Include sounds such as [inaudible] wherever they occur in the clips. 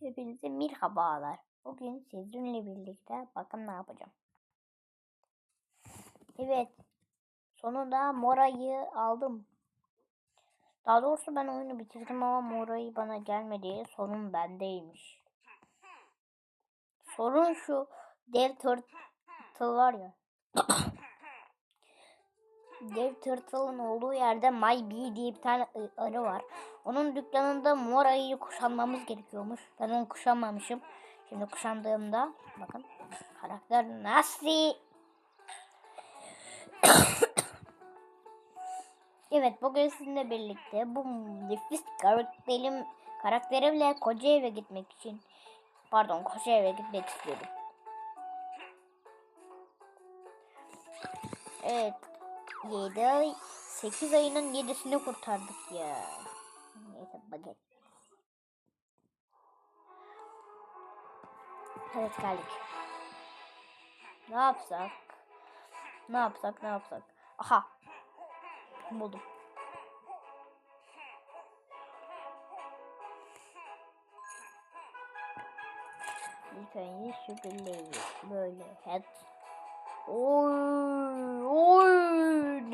Hepinize merhabalar. Bugün sizinle birlikte bakın ne yapacağım. Evet. Sonunda Mora'yı aldım. Daha doğrusu ben oyunu bitirdim ama Mora'yı bana gelmedi. Sorun bendeymiş. Sorun şu. Dev Turtle var ya. [laughs] Dev Turtle'ın olduğu yerde My Bee diye bir tane ı- arı var. Onun dükkanında mor ayıyı kuşanmamız gerekiyormuş. Ben onu kuşanmamışım. Şimdi kuşandığımda bakın karakter nasıl? [coughs] evet bugün sizinle birlikte bu nefis karakterim, karakterimle koca eve gitmek için pardon koca eve gitmek istiyorum. Evet 7 ay 8 ayının 7'sini kurtardık ya. Neyse baget. Evet geldik. Ne yapsak? Ne yapsak ne yapsak? Aha. Buldum. İlk önce şu böyle head Oy, oy,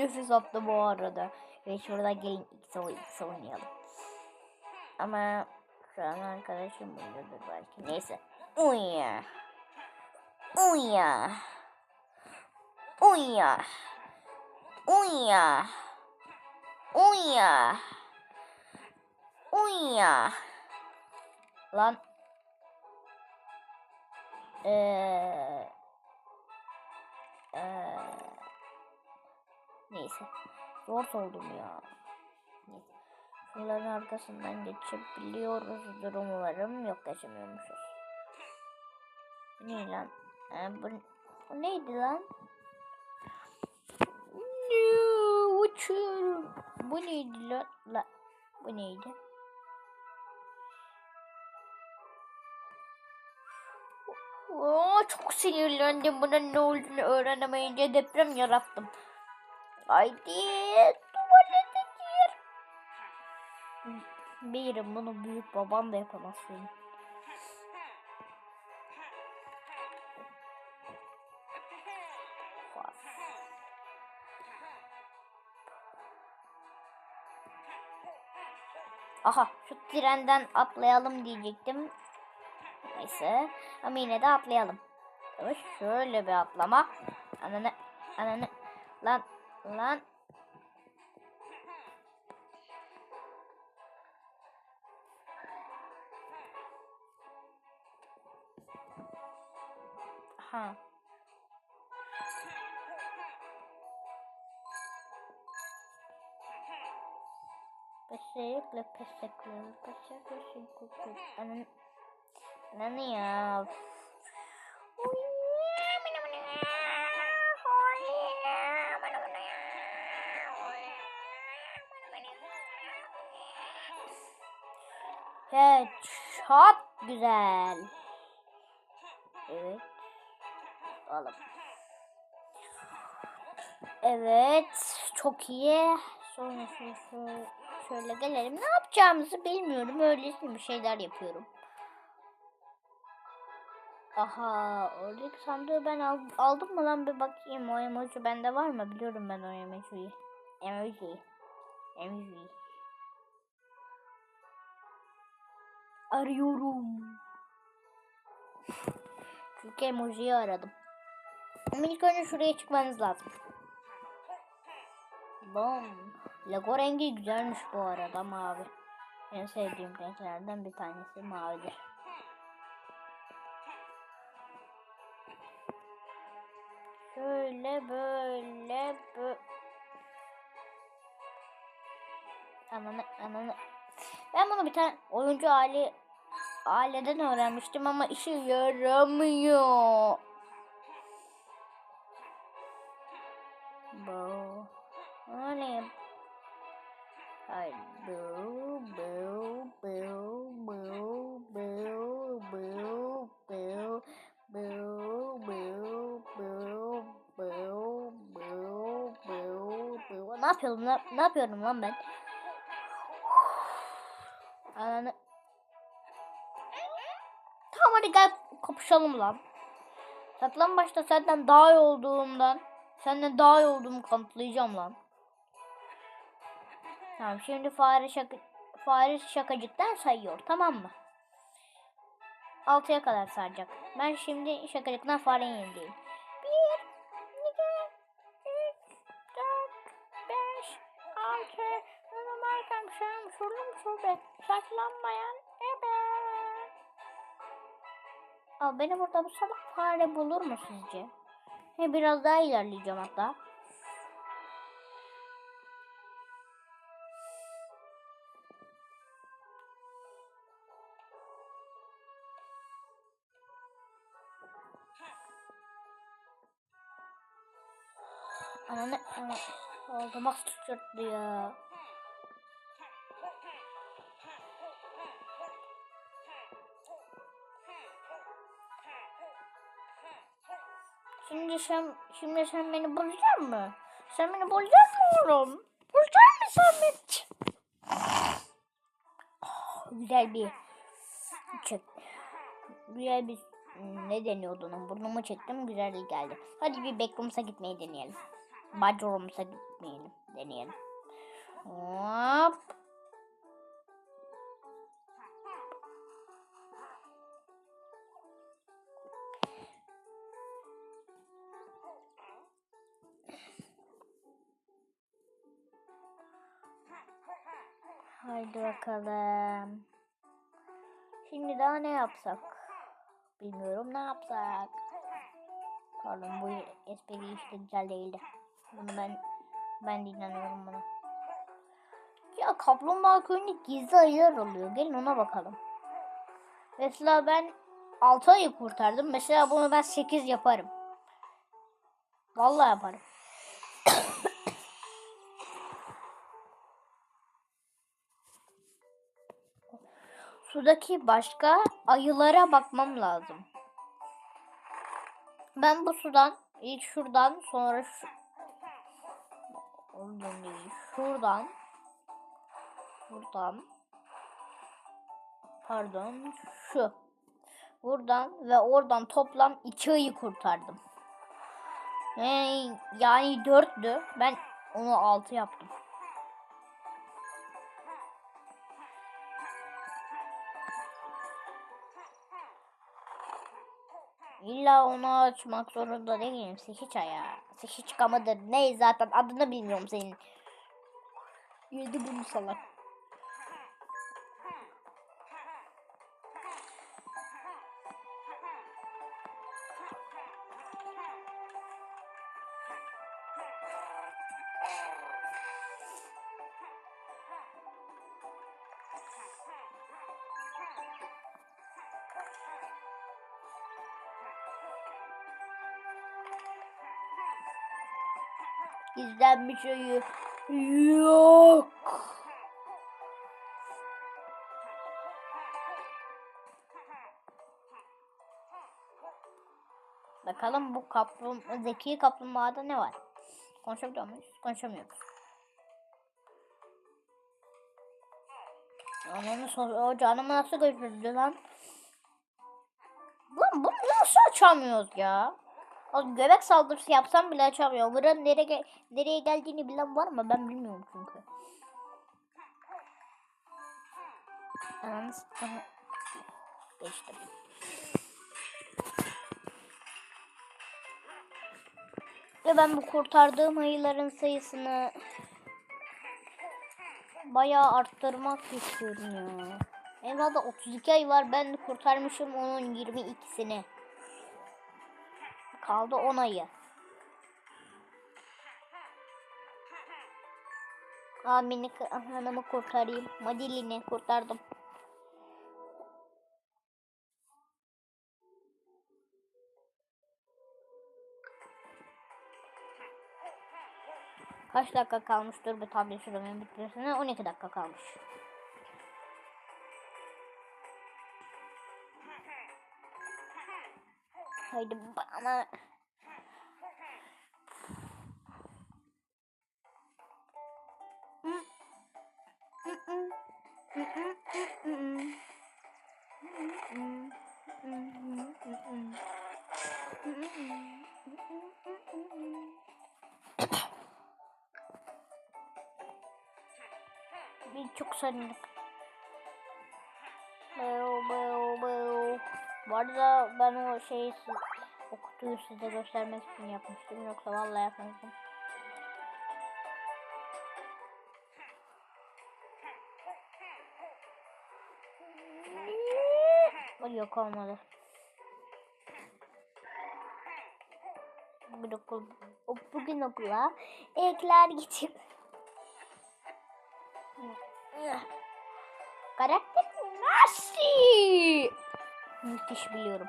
nefes attı bu arada. Ve şurada gelin oy- ikisi oynayalım. Ama şu an arkadaşım buradadır belki. Neyse. Uya. Uya. Uya. Uya. Uya. Uya. Lan. Eee. Ee, neyse. Zor oldum ya. Neyse. Şunların arkasından geçebiliyoruz durumlarım yok geçemiyormuşuz. Ne lan? Ee, bu, bu neydi lan? Ne, uçuyorum. Bu neydi lan? La, bu neydi? Oo, çok sinirlendim. Bunun ne olduğunu öğrenemeyince deprem yarattım. Haydi tuvalete gir. Bilirim bunu büyük babam da yapamaz senin. Aha şu trenden atlayalım diyecektim. Neyse. Ama yine de atlayalım. Şöyle bir atlama. Ananı, ananı. Lan, lan. Ha. Kesinlikle kesinlikle kesinlikle Ananı, ananı ya. Evet, çok güzel. Evet. Alalım. Evet, çok iyi. Sonra şöyle gelelim. Ne yapacağımızı bilmiyorum. Öylesine bir şeyler yapıyorum. Aha, oradaki sandığı ben al, aldım mı lan bir bakayım. O emoji bende var mı? Biliyorum ben o emojiyi. Emoji. Emoji. Arıyorum. Çünkü emojiyi aradım. Ama önce şuraya çıkmanız lazım. Lan. Lego rengi güzelmiş bu arada mavi. En sevdiğim renklerden bir tanesi mavidir. Şöyle böyle böyle. Ananı ananı. Ben bunu bir tane oyuncu aile aileden öğrenmiştim ama işe yaramıyor. Bu. Hani. Hayır. Bu. Bu. Bu. Bu. Bu. Bu. Bu. Bu. Bu. Bu. Bu. Bu. Bu. Bu. Ne yapıyorum lan? Ne yapıyorum lan ben? Kapışalım lan. Saklan başta senden daha iyi olduğumdan senden daha iyi olduğumu kanıtlayacağım lan. Tamam şimdi fare şaka fare şakacıktan sayıyor tamam mı? 6'ya kadar sayacak. Ben şimdi şakacıktan farenin yerindeyim. 1 2 3 4 5 6 Benim arkam şam şurum şube saklanmayan Aa, beni burada bu salak fare bulur mu sizce? He, biraz daha ilerleyeceğim hatta. Ananı ana, altıma sıçrattı ya. Şimdi sen, şimdi sen beni bulacak mı? Sen beni bulacak mı oğlum? Bulacak mı sen beni? Oh, güzel bir çek. Güzel bir ne deniyordu onun burnumu çektim güzel geldi. Hadi bir backrooms'a gitmeyi deneyelim. Bedrooms'a gitmeyelim deneyelim. Hop. Haydi bakalım. Şimdi daha ne yapsak? Bilmiyorum ne yapsak. Pardon bu espri işte güzel değildi. Bunu ben ben de inanıyorum buna. Ya kaplumbağa köyünde gizli ayılar oluyor. Gelin ona bakalım. Mesela ben 6 ayı kurtardım. Mesela bunu ben 8 yaparım. Vallahi yaparım. Sudaki başka ayılara bakmam lazım. Ben bu sudan ilk şuradan sonra şu değil. Şuradan buradan pardon şu buradan ve oradan toplam iki ayı kurtardım. Yani, yani dörttü. Ben onu altı yaptım. İlla onu açmak zorunda değilim. Sihiç ayağı. Sihiç kamadır. Ne zaten adını bilmiyorum senin. Yedi bunu salak. Gizlenmiş ayı. Yok. Bakalım bu kaplum zeki kaplumbağada ne var? Konuşabiliyor muyuz? Konuşamıyoruz. Ananı sor o canımı nasıl götürdü lan? Lan bunu nasıl açamıyoruz ya? O göbek saldırısı yapsam bile açamıyor. Buranın nereye, nereye geldiğini bilen var mı? Ben bilmiyorum çünkü. S- Geçtim. Ve ben bu kurtardığım ayıların sayısını bayağı arttırmak istiyorum ya. Evlada 32 ay var. Ben kurtarmışım onun 22'sini. Kaldı 10 ayı. Aa minik hanımı kurtarayım. Madilini kurtardım. Kaç dakika kalmıştır bu tablet süremin bitmesine? 12 dakika kalmış. Haydi bana. Bir çok sarıldık. Bıv bıv bıv. Bu arada ben o şeyi o kutuyu size göstermek için yapmıştım. Yoksa vallahi yapmamıştım. Ay yok olmadı. Bugün okul, bugün okula ekler gidip Müthiş biliyorum.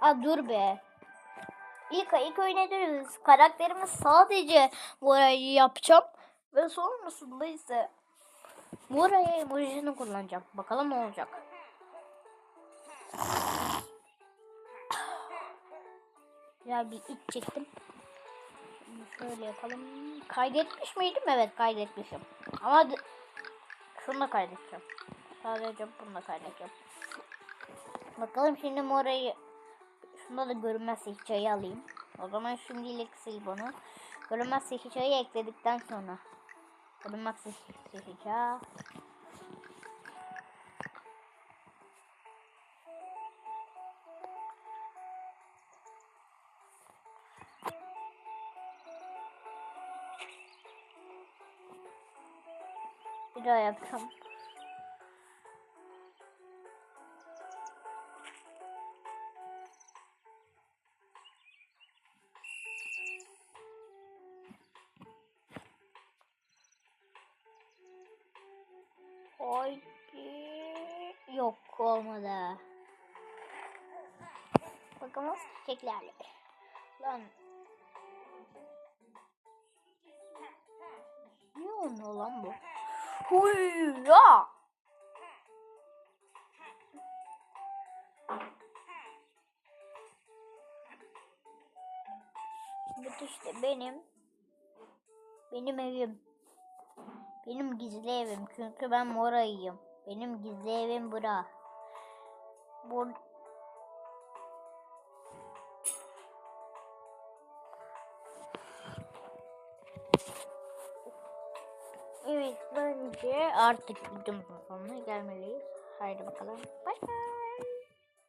Aa dur be. İlk ilk oynadığımız karakterimiz sadece Mora'yı yapacağım ve sonrasında ise Mora'ya emojisini kullanacağım. Bakalım ne olacak. Güzel bir iç çektim. Şöyle yapalım. Kaydetmiş miydim? Evet kaydetmişim. Ama d- şunu da kaydedeceğim. Sadece bunu da kaydedeceğim. Bakalım şimdi morayı şunda da görünmez hikayeyi alayım. O zaman şimdilik sil bunu. Görünmez hikayeyi ekledikten sonra. Görünmez hikaye. Daha yapacağım. Haydi. Yok olmadı. Bakalım çiçeklerle. Lan. Ne oluyor lan bu? Huy ya. Bu işte benim benim evim. Benim gizli evim. Çünkü ben morayım. Benim gizli evim bura. Bur bence artık videomuzun sonuna gelmeliyiz. Haydi bakalım. Bye bye.